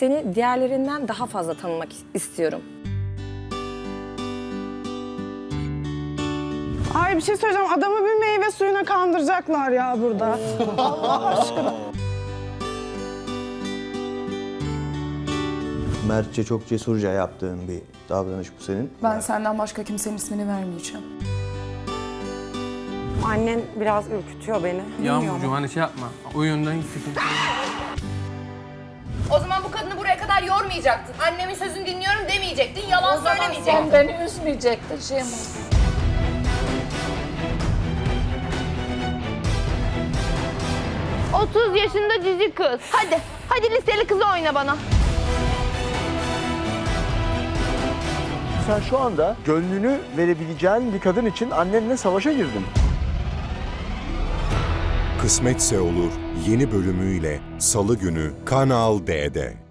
seni diğerlerinden daha fazla tanımak istiyorum. Ay bir şey söyleyeceğim. Adamı bir meyve suyuna kandıracaklar ya burada. Allah aşkına. Mertçe çok cesurca yaptığın bir davranış bu senin. Ben senden başka kimsenin ismini vermeyeceğim. Annen biraz ürkütüyor beni. Yağmurcuğum hani şey yapma. O yönden sıkıntı yok. yormayacaktın. Annemin sözünü dinliyorum demeyecektin, yalan söylemeyecektin. Sen beni üzmeyecektin Şeyma. 30 yaşında cici kız. Hadi, hadi liseli kızı oyna bana. Sen şu anda gönlünü verebileceğin bir kadın için annenle savaşa girdin. Kısmetse olur yeni bölümüyle Salı günü Kanal D'de.